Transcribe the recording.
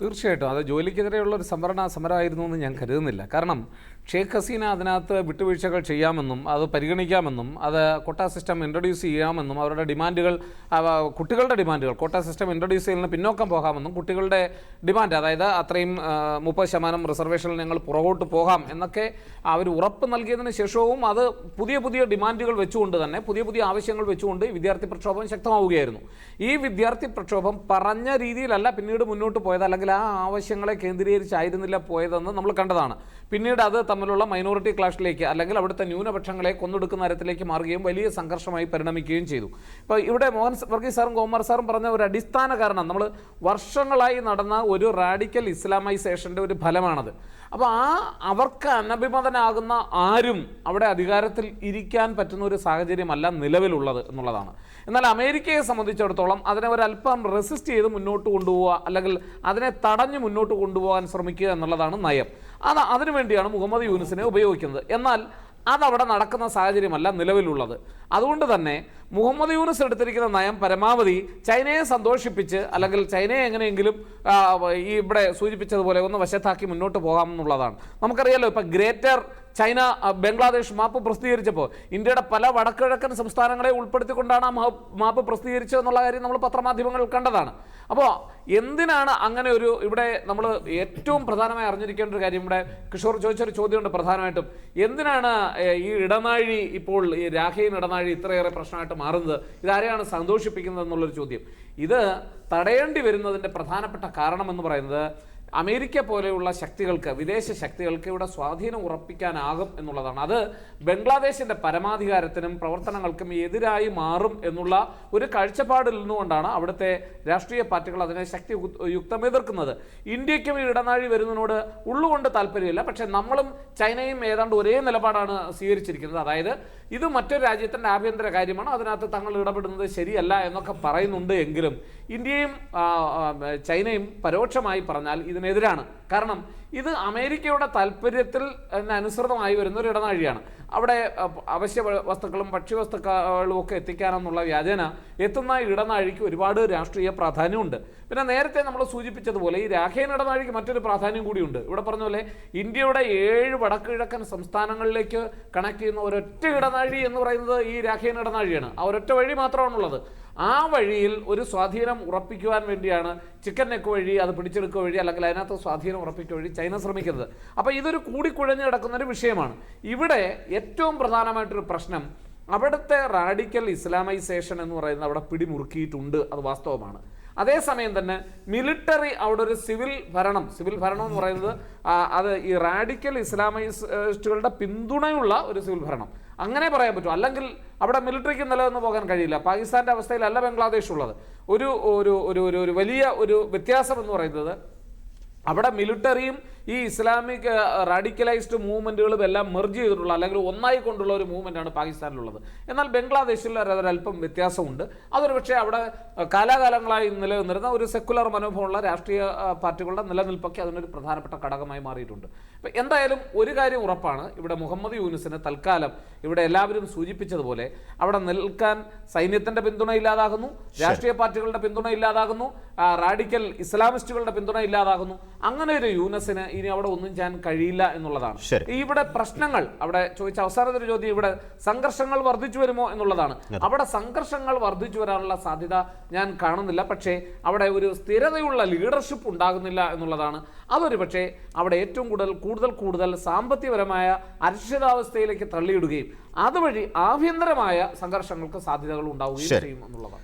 തീർച്ചയായിട്ടും അത് ജോലിക്കെതിരെയുള്ള ഒരു സംവരണ സമരമായിരുന്നു എന്ന് ഞാൻ കരുതുന്നില്ല കാരണം ഷേഖ് ഹസീന അതിനകത്ത് വിട്ടുവീഴ്ചകൾ ചെയ്യാമെന്നും അത് പരിഗണിക്കാമെന്നും അത് കോട്ട സിസ്റ്റം ഇൻട്രൊഡ്യൂസ് ചെയ്യാമെന്നും അവരുടെ ഡിമാൻഡുകൾ കുട്ടികളുടെ ഡിമാൻഡുകൾ കോട്ട സിസ്റ്റം ഇൻട്രൊഡ്യൂസ് ചെയ്യുന്നതിന് പിന്നോക്കം പോകാമെന്നും കുട്ടികളുടെ ഡിമാൻഡ് അതായത് അത്രയും മുപ്പത് ശതമാനം റിസർവേഷനിൽ ഞങ്ങൾ പുറകോട്ട് പോകാം എന്നൊക്കെ അവർ ഉറപ്പ് നൽകിയതിന് ശേഷവും അത് പുതിയ പുതിയ ഡിമാൻഡുകൾ വെച്ചുകൊണ്ട് തന്നെ പുതിയ പുതിയ ആവശ്യങ്ങൾ വെച്ചുകൊണ്ട് വിദ്യാർത്ഥി പ്രക്ഷോഭം ശക്തമാവുകയായിരുന്നു. ഈ വിദ്യാർത്ഥി പ്രക്ഷോഭം പറഞ്ഞ രീതിയിലല്ല പിന്നീട് മുന്നോട്ട് പോയത് അല്ലെങ്കിൽ ആ ആവശ്യങ്ങളെ കേന്ദ്രീകരിച്ചായിരുന്നില്ല പോയതെന്ന് നമ്മൾ കണ്ടതാണ്. പിന്നീട് അത് തമ്മിലുള്ള മൈനോറിറ്റി ക്ലാഷിലേക്ക് അല്ലെങ്കിൽ അവിടുത്തെ ന്യൂനപക്ഷങ്ങളെ കൊന്നെടുക്കുന്ന തരത്തിലേക്ക് മാറുകയും വലിയ സംഘർഷമായി പരിണമിക്കുകയും ചെയ്തു. ഇപ്പോൾ ഇവിടെ മോഹൻ വർഗീസ് സാറും ഗോമാർ സാറും പറഞ്ഞ ഒരു അടിസ്ഥാന കാരണം നമ്മൾ വർഷങ്ങളായി നടന്ന ഒരു റാഡിക്കൽ ഇസ്ലാമൈസേഷന്റെ ഒരു ഫലമാണത്. അപ്പോൾ ആ അവർക്ക് അനഭിമതനാകുന്ന ആരും അവിടെ അധികാരത്തിൽ ഇരിക്കാൻ പറ്റുന്ന ഒരു സാഹചര്യമല്ല നിലവിലുള്ളത് എന്നുള്ളതാണ്. എന്നാൽ അമേരിക്കയെ സംബന്ധിച്ചിടത്തോളം അതിനെ ഒരല്പം റെസിസ്റ്റ് ചെയ്ത് മുന്നോട്ട് കൊണ്ടുപോവുക അല്ലെങ്കിൽ അതിനെ തടഞ്ഞ് മുന്നോട്ട് കൊണ്ടുപോകാൻ ശ്രമിക്കുക എന്നുള്ളതാണ് നയം. അത് അതിനുവേണ്ടിയാണ് മുഹമ്മദ് യൂനുസിനെ ഉപയോഗിക്കുന്നത്. എന്നാൽ അതവിടെ നടക്കുന്ന സാഹചര്യമല്ല നിലവിലുള്ളത്. അതുകൊണ്ട് തന്നെ മുഹമ്മദ് യൂനിസ് എടുത്തിരിക്കുന്ന നയം പരമാവധി ചൈനയെ സന്തോഷിപ്പിച്ച് അല്ലെങ്കിൽ ചൈനയെ എങ്ങനെയെങ്കിലും ഈ ഇവിടെ സൂചിപ്പിച്ചതുപോലെ ഒന്ന് വശത്താക്കി മുന്നോട്ട് പോകാം എന്നുള്ളതാണ്. നമുക്കറിയാലോ ഇപ്പം ഗ്രേറ്റർ ചൈന ബംഗ്ലാദേശ് മാപ്പ് പ്രസിദ്ധീകരിച്ചപ്പോൾ ഇന്ത്യയുടെ പല വടക്കിഴക്കൻ സംസ്ഥാനങ്ങളെ ഉൾപ്പെടുത്തിക്കൊണ്ടാണ് ആ മാപ്പ് പ്രസിദ്ധീകരിച്ചത് എന്നുള്ള കാര്യം നമ്മൾ പത്രമാധ്യമങ്ങളിൽ കണ്ടതാണ്. അപ്പോൾ എന്തിനാണ് അങ്ങനെ ഒരു ഇവിടെ നമ്മൾ ഏറ്റവും പ്രധാനമായി അറിഞ്ഞിരിക്കേണ്ട ഒരു കാര്യം? ഇവിടെ കിഷോർ ചോദിച്ചൊരു ചോദ്യമുണ്ട് പ്രധാനമായിട്ടും. എന്തിനാണ് ഈ ഇടനാഴി ഇപ്പോൾ ഈ രാഖയും ഇടനാഴി ഇത്രയേറെ പ്രശ്നമായിട്ട് മാറുന്നത്? ഇതാരെയാണ് സന്തോഷിപ്പിക്കുന്നത് എന്നുള്ളൊരു ചോദ്യം. ഇത് തടയേണ്ടി വരുന്നതിന്റെ പ്രധാനപ്പെട്ട കാരണമെന്ന് പറയുന്നത് അമേരിക്ക പോലെയുള്ള ശക്തികൾക്ക് വിദേശ ശക്തികൾക്ക് ഇവിടെ സ്വാധീനം ഉറപ്പിക്കാനാകും എന്നുള്ളതാണ്. അത് ബംഗ്ലാദേശിന്റെ പരമാധികാരത്തിനും പ്രവർത്തനങ്ങൾക്കും എതിരായി മാറും എന്നുള്ള ഒരു കാഴ്ചപ്പാടിൽ നിന്നുകൊണ്ടാണ് അവിടുത്തെ രാഷ്ട്രീയ പാർട്ടികൾ അതിനെ ശക്തി യുക്തം എതിർക്കുന്നത്. ഇന്ത്യക്കും ഈ ഇടനാഴി വരുന്നതിനോട് ഉള്ളുകൊണ്ട് താല്പര്യമില്ല. പക്ഷേ നമ്മളും ചൈനയും ഏതാണ്ട് ഒരേ നിലപാടാണ് സ്വീകരിച്ചിരിക്കുന്നത്. അതായത് ഇത് മറ്റൊരു രാജ്യത്തിന്റെ ആഭ്യന്തര കാര്യമാണ്? അതിനകത്ത് തങ്ങൾ ഇടപെടുന്നത് ശരിയല്ല എന്നൊക്കെ പറയുന്നുണ്ട് എങ്കിലും ഇന്ത്യയും ചൈനയും പരോക്ഷമായി പറഞ്ഞാൽ ഇതിനെതിരാണ്. കാരണം ഇത് അമേരിക്കയുടെ താല്പര്യത്തിൽ അനുസൃതമായി വരുന്ന ഒരു ഇടനാഴിയാണ്. അവിടെ അവശ്യ വസ്തുക്കളും ഭക്ഷ്യവസ്തുക്കളും ഒക്കെ എത്തിക്കാനെന്നുള്ള വ്യാജന എത്തുന്ന ഇടനാഴിക്ക് ഒരുപാട് രാഷ്ട്രീയ പ്രാധാന്യമുണ്ട്. പിന്നെ നേരത്തെ നമ്മൾ സൂചിപ്പിച്ചതുപോലെ ഈ രാഖേൻ ഇടനാഴിക്ക് മറ്റൊരു പ്രാധാന്യം കൂടിയുണ്ട്. ഇവിടെ പറഞ്ഞ പോലെ ഇന്ത്യയുടെ ഏഴ് വടക്കുകിഴക്കൻ സംസ്ഥാനങ്ങളിലേക്ക് കണക്ട് ചെയ്യുന്ന ഒരൊറ്റ ഇടനാഴി എന്ന് പറയുന്നത് ഈ രാഖേൻ ഇടനാഴിയാണ്. ആ ഒരൊറ്റ വഴി മാത്രമാണുള്ളത്. ആ വഴിയിൽ ഒരു സ്വാധീനം ഉറപ്പിക്കുവാൻ വേണ്ടിയാണ് ചിക്കൻ നെക്ക് വഴി അത് പിടിച്ചെടുക്കുക വഴി അല്ലെങ്കിൽ അതിനകത്ത് സ്വാധീനം ഉറപ്പിക്കുക വഴി ചൈന ശ്രമിക്കുന്നത്. അപ്പോൾ ഇതൊരു കൂടിക്കുഴഞ്ഞ് കിടക്കുന്നൊരു വിഷയമാണ്. ഇവിടെ ഏറ്റവും പ്രധാനമായിട്ടൊരു പ്രശ്നം അവിടുത്തെ റാഡിക്കൽ ഇസ്ലാമൈസേഷൻ എന്ന് പറയുന്നത് അവിടെ പിടിമുറുക്കിയിട്ടുണ്ട്. അത് വാസ്തവമാണ്. അതേസമയം തന്നെ മിലിറ്ററി അവിടെ ഒരു സിവിൽ ഭരണം സിവിൽ ഭരണം എന്ന് പറയുന്നത് അത് ഈ റാഡിക്കൽ ഇസ്ലാമൈസ്റ്റുകളുടെ പിന്തുണയുള്ള ഒരു സിവിൽ ഭരണം. അങ്ങനെ പറയാൻ പറ്റും. അല്ലെങ്കിൽ അവിടെ മിലിറ്ററിക്ക് നിലനിന്ന് പോകാൻ കഴിയില്ല. പാകിസ്ഥാന്റെ അവസ്ഥയിലല്ല ബംഗ്ലാദേശ് ഉള്ളത്. ഒരു ഒരു ഒരു ഒരു വലിയ ഒരു വ്യത്യാസം എന്ന് പറയുന്നത് അവിടെ മിലിറ്ററിയും ഈ ഇസ്ലാമിക് റാഡിക്കലൈസ്ഡ് മൂവ്മെന്റുകളും എല്ലാം മെർജ് ചെയ്തിട്ടുള്ള അല്ലെങ്കിൽ ഒന്നായി കൊണ്ടുള്ള ഒരു മൂവ്മെന്റാണ് പാകിസ്ഥാനിലുള്ളത്. എന്നാൽ ബംഗ്ലാദേശിൽ ഒരല്പം അതൊരല്പം വ്യത്യാസമുണ്ട്. അതൊരു പക്ഷേ അവിടെ കാലാകാലങ്ങളായി നിലനിന്നിരുന്ന ഒരു സെക്കുലർ മനോഭാവമുള്ള രാഷ്ട്രീയ പാർട്ടികളുടെ നിലനിൽപ്പൊക്കെ അതിനൊരു പ്രധാനപ്പെട്ട ഘടകമായി മാറിയിട്ടുണ്ട്. അപ്പം എന്തായാലും ഒരു കാര്യം ഉറപ്പാണ്. ഇവിടെ മുഹമ്മദ് യൂനിസിന് തൽക്കാലം ഇവിടെ എല്ലാവരും സൂചിപ്പിച്ചതുപോലെ അവിടെ നിൽക്കാൻ സൈന്യത്തിന്റെ പിന്തുണ ഇല്ലാതാകുന്നു രാഷ്ട്രീയ പാർട്ടികളുടെ പിന്തുണ ഇല്ലാതാകുന്നു റാഡിക്കൽ ഇസ്ലാമിസ്റ്റുകളുടെ പിന്തുണ ഇല്ലാതാകുന്നു. അങ്ങനെ ഒരു യൂനസിന് ഇനി അവിടെ ഒന്നും ചെയ്യാൻ കഴിയില്ല എന്നുള്ളതാണ്. ഇവിടെ പ്രശ്നങ്ങൾ അവിടെ ചോദിച്ച അവസാനത്തെ ഒരു ചോദ്യം ഇവിടെ സംഘർഷങ്ങൾ വർദ്ധിച്ചു വരുമോ എന്നുള്ളതാണ്. അവിടെ സംഘർഷങ്ങൾ വർദ്ധിച്ചു വരാനുള്ള സാധ്യത ഞാൻ കാണുന്നില്ല. പക്ഷേ അവിടെ ഒരു സ്ഥിരതയുള്ള ലീഡർഷിപ്പ് ഉണ്ടാകുന്നില്ല എന്നുള്ളതാണ്. അതൊരു പക്ഷേ അവിടെ ഏറ്റവും കൂടുതൽ കൂടുതൽ കൂടുതൽ സാമ്പത്തികപരമായ അരക്ഷിതാവസ്ഥയിലേക്ക് തള്ളിയിടുകയും അതുവഴി ആഭ്യന്തരമായ സംഘർഷങ്ങൾക്ക് സാധ്യതകൾ ഉണ്ടാവുകയും ചെയ്യും എന്നുള്ളതാണ്.